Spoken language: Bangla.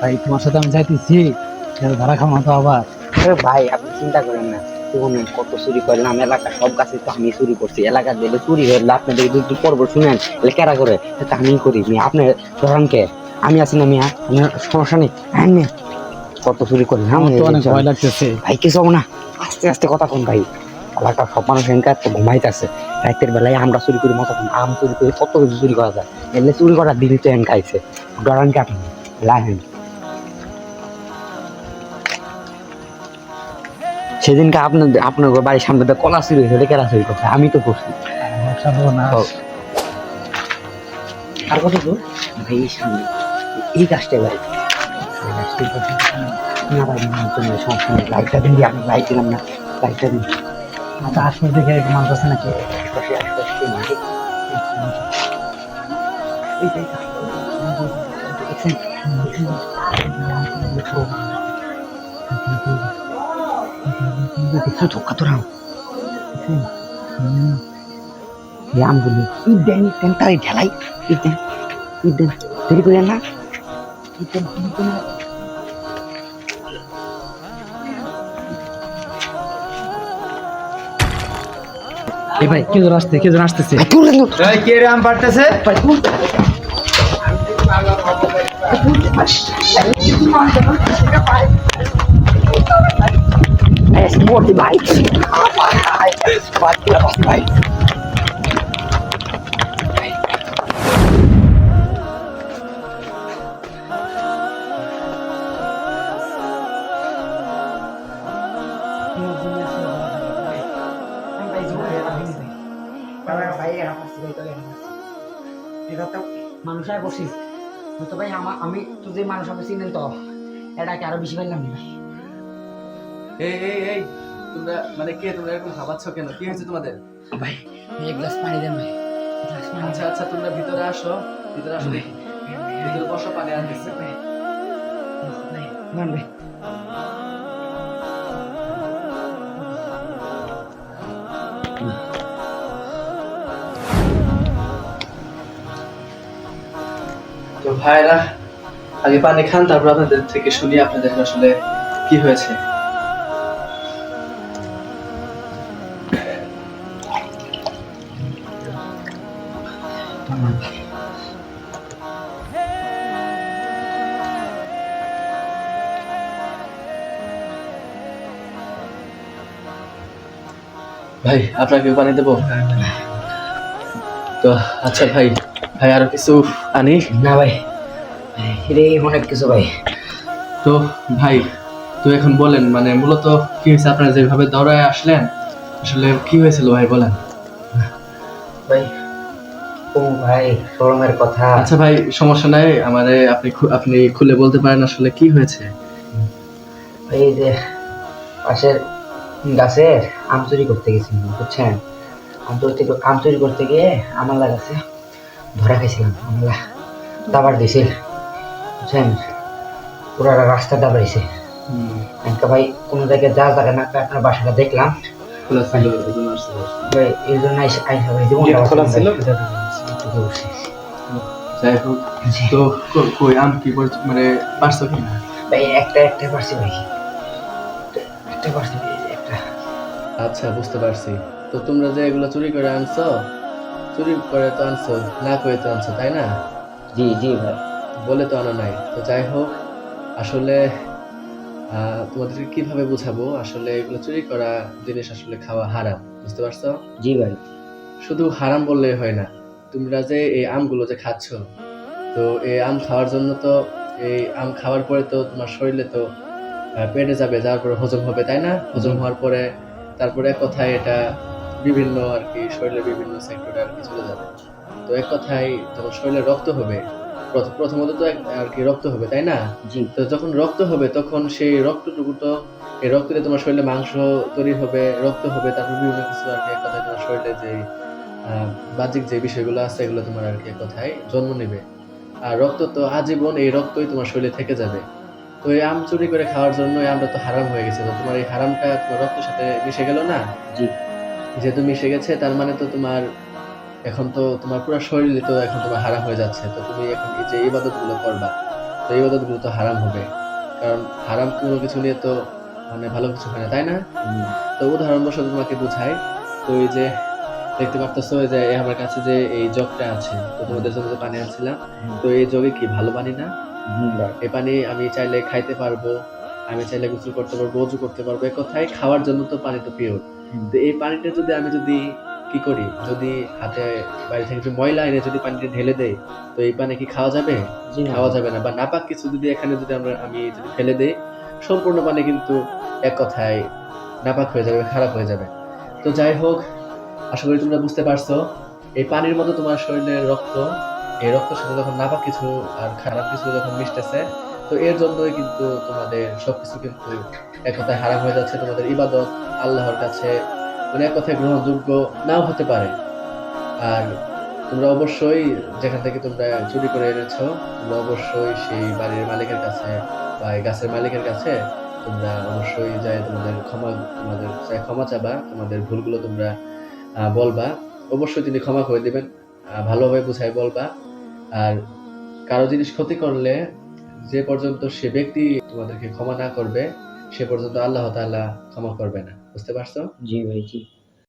ভাই তোমার সাথে আমি যাইতেছি। ধরা খামা তো আবার। ভাই আপনি চিন্তা করেন না। শুনুন কত চুরি করলাম এলাকা সব গাছে তো আমি চুরি করছি। এলাকা দিলে চুরি হলে আপনাদের যদি পর্ব শুনেন কেরা করে? তা আমি করি। আপনি ধরান আমি আছি না মিয়া সমস্যা নেই। হ্যাঁ কত চুরি করলাম ভয় লাগতেছে। ভাই কিছু না। আস্তে আস্তে কথা কোন ভাই। এলাকা সব মানুষ এনকা তো ঘুমাইতেছে। রাতের বেলায় আমরা চুরি করি মতো আম চুরি করি কত কিছু চুরি করা যায়। এলে চুরি করার দিনই তো এনকা আইছে। ডরান কে আপনি লাহেন সেদিনকে আপনার আপনার বাড়ির সামনে কলা চুরি হয়েছে এটা কেরা চুরি করছে। আমি তো করছি। ও। আর কত দূর? ভাই এই সামনে। এই গাছটা বাড়ি। না ভাই সমস্যা নেই। লাইটটা দিন দিয়ে আমি লাইট দিলাম না। লাইটটা দিন। আচ্ছা আশপাশ দেখে মানুষ আছে নাকি? আশেপাশে আশেপাশে কেউ এই দেখছ ধোকা তো রাও এই আমগুলি ঈদ দেন দেন তাই ঢেলাই ঈদ দেন ঈদ দেন দেরি করেন না ঈদ দেন এই ভাই কে জন আসতে কে জন আসতেছে? কে রে আম পাড়তেছে? ভাই, muerto, ভাই ভাই ভাই মানুষ আর বসিস তো ভাই আমি তুই যে মানুষ আমি চিনেন তো। এটাকে আরও বেশি পাইলাম। না ভাই এই এই এই তোমরা মানে কে তোমরা এরকম ভাবাচ্ছ কেন? কি হয়েছে তোমাদের? ভাই এক গ্লাস পানি দেন ভাই। আচ্ছা আচ্ছা তোমরা ভিতরে আসো ভিতরে আসো। ভিতরে বসো পানি আনতেছে। ভাই। তো ভাইরা আগে পানি খান তারপর আপনাদের থেকে শুনি আপনাদের আসলে কি হয়েছে। ভাই আপনাকে পানি দেবো? তো আচ্ছা ভাই ভাই আরও কিছু আনি? না ভাই রে অনেক কিছু ভাই। তো ভাই তো এখন বলেন মানে মূলত কি হয়েছে? আপনারা যেভাবে দৌড়ায় আসলেন আসলে কি হয়েছিল ভাই বলেন। ভাই ভাই শরমের কথা। আচ্ছা ভাই সমস্যা নাই আমারে আপনি আপনি খুলে বলতে পারেন আসলে কি হয়েছে? এই যে পাশের গাছের আম চুরি করতে গেছি বুঝছেন? আম চুরি আম চুরি করতে গিয়ে আমলা গাছে ধরা খাইছিলাম আমলা। দাবার দিছিল বুঝছেন? পুরা রাস্তা দাবাইছে ভাই কোনো জায়গায় যা জায়গা না আপনার বাসাটা দেখলাম। খোলা ছিল এই জন্য আইসা ভাই জীবন খোলা ছিল? যাই হোক তো কই আম কি করছ- মানে পারছ কি না ভাই একটা একটা পারছি ভাই একটা পারছি একটা আচ্ছা বুঝতে পারছি। তো তোমরা যে এগুলো চুরি করে আনছো চুরি করে তো আনছো না করে তো আনছো তাই না? জি জি ভাই। বলে তো আনো নাই। তো যাই হোক আসলে তোমাদেরকে কীভাবে বোঝাবো? আসলে এগুলো চুরি করা জিনিস আসলে খাওয়া হারাম বুঝতে পারছ? জি ভাই। শুধু হারাম বললেই হয় না। তোমরা যে এই আমগুলো যে খাচ্ছ তো এই আম খাওয়ার জন্য তো এই আম খাওয়ার পরে তো তোমার শরীরে তো পেটে যাবে যাওয়ার পরে হজম হবে তাই না? হজম হওয়ার পরে তারপরে এক কথায় এটা বিভিন্ন আর কি শরীরের বিভিন্ন সেক্টরে আর কি চলে যাবে। তো এক কথায় যখন শরীরে রক্ত হবে প্রথমত তো আর কি রক্ত হবে তাই না? তো যখন রক্ত হবে তখন সেই রক্তটুকু তো এই রক্ত দিয়ে তোমার শরীরে মাংস তৈরি হবে রক্ত হবে তারপর বিভিন্ন কিছু আর কি এক কথায় তোমার শরীরে যে বাহ্যিক যে বিষয়গুলো আছে এগুলো তোমার আর কি কথায় জন্ম নেবে। আর রক্ত তো আজীবন এই রক্তই তোমার শরীরে থেকে যাবে। তো এই আম চুরি করে খাওয়ার জন্য এই আমটা তো হারাম হয়ে গেছে। তো তোমার এই হারামটা তোমার রক্তের সাথে মিশে গেল না? যেহেতু মিশে গেছে তার মানে তো তোমার এখন তো তোমার পুরো শরীরে তো এখন তোমার হারাম হয়ে যাচ্ছে। তো তুমি এখন এই যে ইবাদতগুলো করবা তো এই ইবাদতগুলো তো হারাম হবে। কারণ হারাম কোনো কিছু নিয়ে তো মানে ভালো কিছু হয় না তাই না? তো উদাহরণবশত তোমাকে বুঝাই তো এই যে দেখতে পারতেছো যে আমার কাছে যে এই জগটা আছে তো তোমাদের জন্য যে পানি আনছিলাম তো এই জগে কি ভালো পানি না? এই পানি আমি চাইলে খাইতে পারব আমি চাইলে গোসল করতে পারব অজু করতে পারব এক কথায় খাওয়ার জন্য তো পানি তো পিওর। তো এই পানিটা যদি আমি যদি কি করি যদি হাতে বাড়ি থেকে ময়লা এনে যদি পানিটা ঢেলে দেই তো এই পানি কি খাওয়া যাবে? খাওয়া যাবে না। বা নাপাক কিছু যদি এখানে যদি আমরা আমি যদি ফেলে দেই সম্পূর্ণ পানি কিন্তু এক কথায় নাপাক হয়ে যাবে খারাপ হয়ে যাবে। তো যাই হোক আশা করি তোমরা বুঝতে পারছ, এই পানির মতো তোমার শরীরের রক্ত, এই রক্তের সাথে যখন নাপাক কিছু আর খারাপ কিছু যখন মিশতেছে, তো এর জন্যই কিন্তু তোমাদের সবকিছু কিন্তু এক কথায় হারাম হয়ে যাচ্ছে। তোমাদের ইবাদত আল্লাহর কাছে মানে এক কথায় গ্রহণযোগ্য নাও হতে পারে। আর তোমরা অবশ্যই যেখান থেকে তোমরা চুরি করে এনেছো, তোমরা অবশ্যই সেই বাড়ির মালিকের কাছে বা এই গাছের মালিকের কাছে তোমরা অবশ্যই যাই তোমাদের ক্ষমা তোমাদের ক্ষমা চাবা, তোমাদের ভুলগুলো তোমরা বলবা। অবশ্যই তিনি ক্ষমা করে দিবেন। ভালোভাবে বুঝাই বলবা। আর কারও জিনিস ক্ষতি করলে যে পর্যন্ত সে ব্যক্তি তোমাদেরকে ক্ষমা না করবে, সে পর্যন্ত আল্লাহ তাআলা ক্ষমা করবে না। বুঝতে পারছ? জি ভাই জি